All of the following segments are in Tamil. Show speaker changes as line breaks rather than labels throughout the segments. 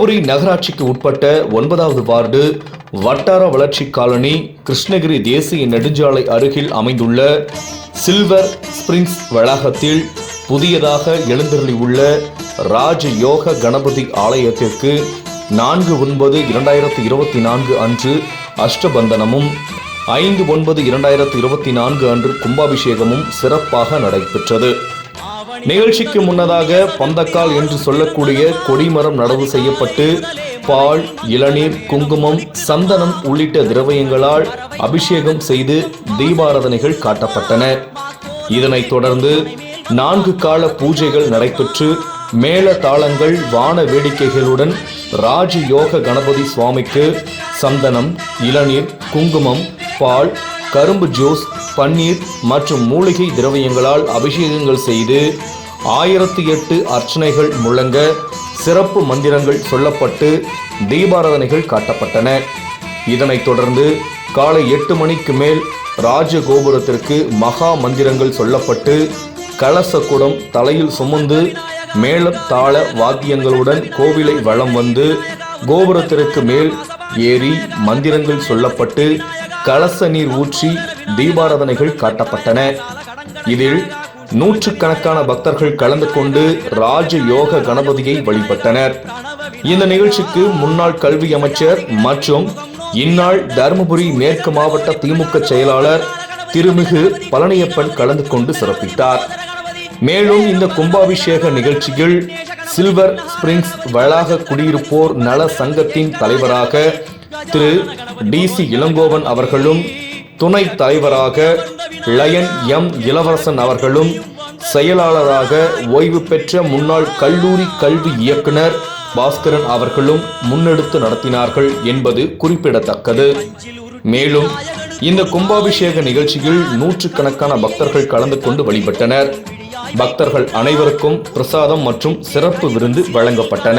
தருமபுரி நகராட்சிக்கு உட்பட்ட ஒன்பதாவது வார்டு வட்டார வளர்ச்சி காலனி கிருஷ்ணகிரி தேசிய நெடுஞ்சாலை அருகில் அமைந்துள்ள சில்வர் ஸ்பிரிங்ஸ் வளாகத்தில் புதியதாக எழுந்தருளியுள்ள ராஜ யோக கணபதி ஆலயத்திற்கு நான்கு ஒன்பது இரண்டாயிரத்தி இருபத்தி நான்கு அன்று அஷ்டபந்தனமும் ஐந்து ஒன்பது இரண்டாயிரத்தி இருபத்தி நான்கு அன்று கும்பாபிஷேகமும் சிறப்பாக நடைபெற்றது. நிகழ்ச்சிக்கு முன்னதாக பந்தக்கால் என்று சொல்லக்கூடிய கொடிமரம் நடவு செய்யப்பட்டு பால் இளநீர் குங்குமம் சந்தனம் உள்ளிட்ட திரவியங்களால் அபிஷேகம் செய்து தீபாராதனைகள் காட்டப்பட்டன. இதனைத் தொடர்ந்து நான்கு கால பூஜைகள் நடைபெற்று மேள தாளங்கள் வான வேடிக்கைகளுடன் ராஜ யோக கணபதி சுவாமிக்கு சந்தனம் இளநீர் குங்குமம் பால் கரும்பு ஜூஸ் பன்னீர் மற்றும் மூலிகை திரவியங்களால் அபிஷேகங்கள் செய்து ஆயிரத்தி எட்டு அர்ச்சனைகள் முழங்க சிறப்பு மந்திரங்கள் சொல்லப்பட்டு தீபாராதனைகள் காட்டப்பட்டன. இதனைத் தொடர்ந்து காலை எட்டு மணிக்கு மேல் ராஜகோபுரத்திற்கு மகா மந்திரங்கள் சொல்லப்பட்டு கலசக்குடம் தலையில் சுமந்து மேளம் தாள வாத்தியங்களுடன் கோவிலை வலம் வந்து கோபுரத்திற்கு மேல் ஏறி மந்திரங்கள் சொல்லப்பட்டு கலச நீர் ஊற்றி தீபாராதனைகள் காட்டப்பட்டன. இதில் நூற்றுக்கணக்கான பக்தர்கள் கலந்து கொண்டு ராஜ யோக கணபதியை வழிபட்டனர். இந்த நிகழ்ச்சிக்கு முன்னாள் கல்வி அமைச்சர் மற்றும் இந்நாள் தருமபுரி மேற்கு மாவட்ட திமுக செயலாளர் திருமிகு பழனியப்பன் கலந்து கொண்டு சிறப்பித்தார். மேலும் இந்த கும்பாபிஷேக நிகழ்ச்சியில் சில்வர் ஸ்பிரிங்ஸ் வளாக குடியிருப்போர் நல சங்கத்தின் தலைவராக திரு டிசி இளங்கோவன் அவர்களும் துணை தலைவராக லயன் எம் இளவரசன் அவர்களும் செயலாளராக ஓய்வு பெற்ற முன்னாள் கல்லூரி கல்வி இயக்குனர் பாஸ்கரன் அவர்களும் முன்னெடுத்து நடத்தினார்கள் என்பது குறிப்பிடத்தக்கது. மேலும் இந்த கும்பாபிஷேக நிகழ்ச்சியில் நூற்றுக்கணக்கான பக்தர்கள் கலந்து கொண்டு வழிபட்டனர். பக்தர்கள் அனைவருக்கும் பிரசாதம் மற்றும் சிறப்பு விருந்து வழங்கப்பட்டன.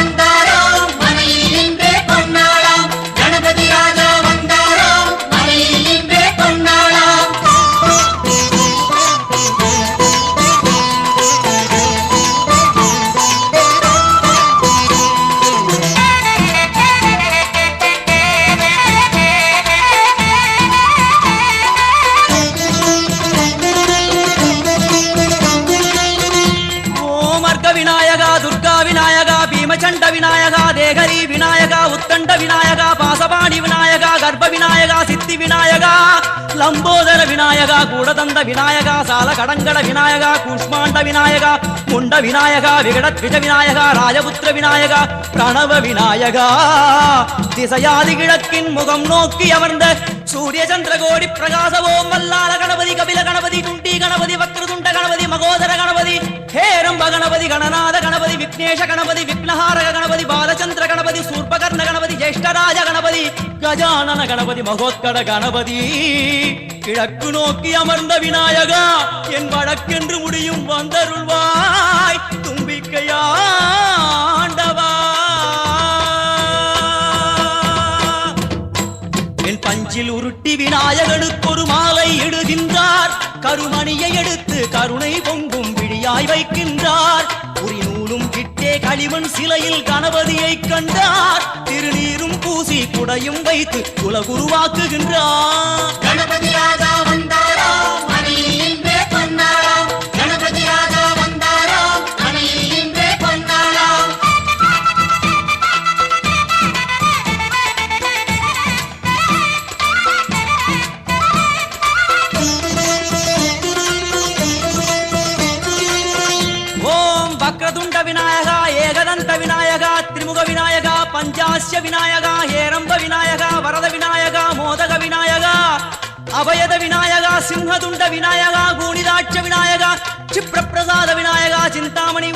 விநாயகா விநாயகா லம்போதர விநாயகா கூடதந்த விநாயகா சால கடங்கட விநாயகா கூஷ்மாண்ட விநாயகா முண்ட விநாயகா விகடத்விஜ விநாயகா ராஜபுத்திர விநாயகா பிரணவ விநாயகா. திசையாதி கிழக்கின் முகம் நோக்கி அமர்ந்த சூரிய சந்திரகோடி பிரகாச ஓம் வல்லால கணபதி கபில கணபதி குண்டி கணபதி வக்ரதுண்ட கணபதி மகோதர கணபதி ஹேரம்ப கணபதி கணநாத கணபதி விக்னேஷ கணபதி விக்னஹாரக கணபதி பாலச்சந்திர கணபதி சூர்பகர்ண கணபதி ஜேஷ்டராஜ கணபதி கஜானன கணபதி மகோத்கட கணபதி. கிழக்கு நோக்கி அமர்ந்த விநாயகா என் வழக்கென்று முடியும் வந்தருள்வாய். தும்பிக்கையாண்டவா என் பஞ்சில் உருட்டி விநாயகனுக்கு ஒரு மாலை இடுகின்றார். கருமணியை எடுத்து கருணை பொங்கும் விழியாய் வைக்கின்றார். கிட்டே களிமண் சிலையில் கணபதியை கண்டார். திருநீரும் பூசி குடையும் வைத்து குலகுருவாக்குகின்றார்.
கணபதி வந்தார்.
ஓம் வக்ரதுண்ட விநாயகா ஏகதந்த விநாயகா திரிமுக விநாயகா பஞ்சாஸ்ய விநாயகா ஹேரம்ப விநாயகா வரத விநாயகா மோதக விநாயகா அபயத விநாயகா சிம்ஹதுண்ட விநாயகா கூணிதாட்ச விநாயகா க்ஷிப்ரப்பிரசாத விநாயகா சிந்தாமணி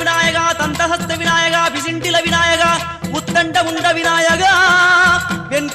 விநாயகா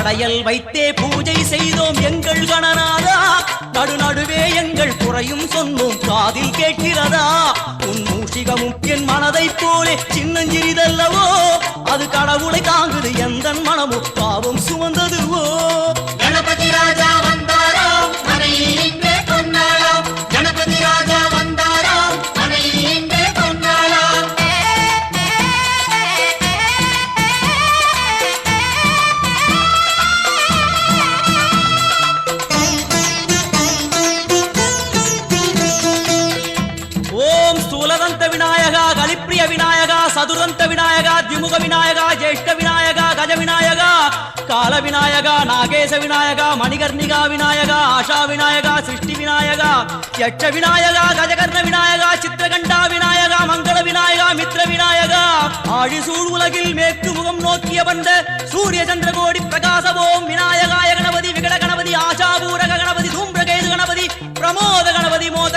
அடையல் வைத்தே பூஜை செய்தோம் எங்கள் கணநாதா. நடுநடுவே எங்கள் குறையும் சொன்னோம் காதில் கேட்கிறதா? உன் மூஷிகமும் என் மனதைப் போலே சின்னஞ்சிறிதல்லவோ? அது கடவுளை தாங்குது எந்த மனமும் பாவம் சுமந்ததுவோ?
கணபதி ராஜா வந்தாரோ?
சதுரந்த விநாயகா திமுக விநாயகா ஜேஷ்ட விநாயகா கஜ விநாயகா கால விநாயகா நாகேச விநாயகா மணிகர்ணிகா விநாயகா ஆஷா விநாயகா சிருஷ்டி விநாயகா யட்ச விநாயகா கஜகர்ண விநாயகா சித்திரகண்டா விநாயகா மங்கள விநாயகா மித்ர விநாயகா ஆழிசூழ் உலகில் மேற்கு முகம் நோக்கிய வந்த சூரிய சந்திரகோடி பிரகாச ஓம் விநாயகாய கணபதி விகட கணபதி ஆஷாபூரக கணபதி தூம்பிரகேது கணபதி பிரமோத கணபதி மோத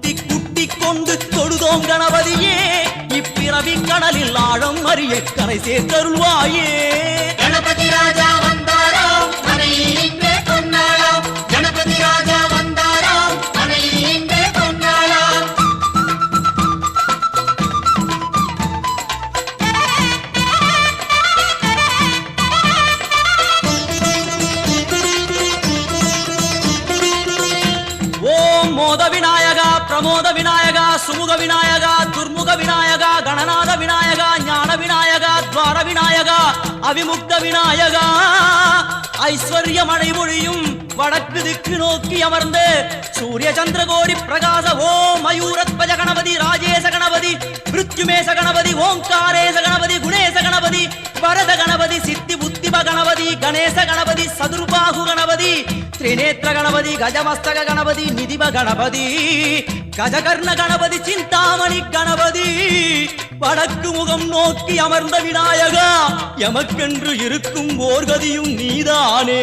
கொண்டு தொழுதோம் கணபதியே. இப்பிறவி கடலில் ஆழம் அறிய கரை சேர்த்தருள்வாயே. விநாயகா பிரமோத விநாயகா சுமுக விநாயகா துர்முக விநாயகா கணநாத விநாயகா ஞான விநாயகா துவார விநாயகா அவிமுக்த விநாயகா. ஐஸ்வர்ய மழை பொழியும் வடக்கு திக்கு நோக்கி அமர்ந்து சூரிய சந்திர கோடி பிரகாச ஓம் மயூரத்வஜ கணபதி ராஜேச கணபதி மிருத்யுமேச கணபதி ஓம்காரேச கணபதி குணேச கணபதி வரத கணபதி சித்தி புத்திப கணபதி கணேச கணபதி சதுர்பாகு கணபதி திரிநேத்திர கணபதி கஜமஸ்தக கணபதி நிதிப கணபதி கஜகர்ண கணபதி சிந்தாமணி கணபதி வடக்கு முகம் நோக்கி அமர்ந்த விநாயகா எமக்கென்று இருக்கும் ஓர்கதியும் நீதானே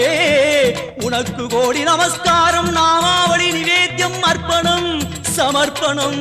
உனக்கு கோடி நமஸ்காரம் நாமாவளி நிவேத்தியம் அர்ப்பணம் சமர்ப்பணம்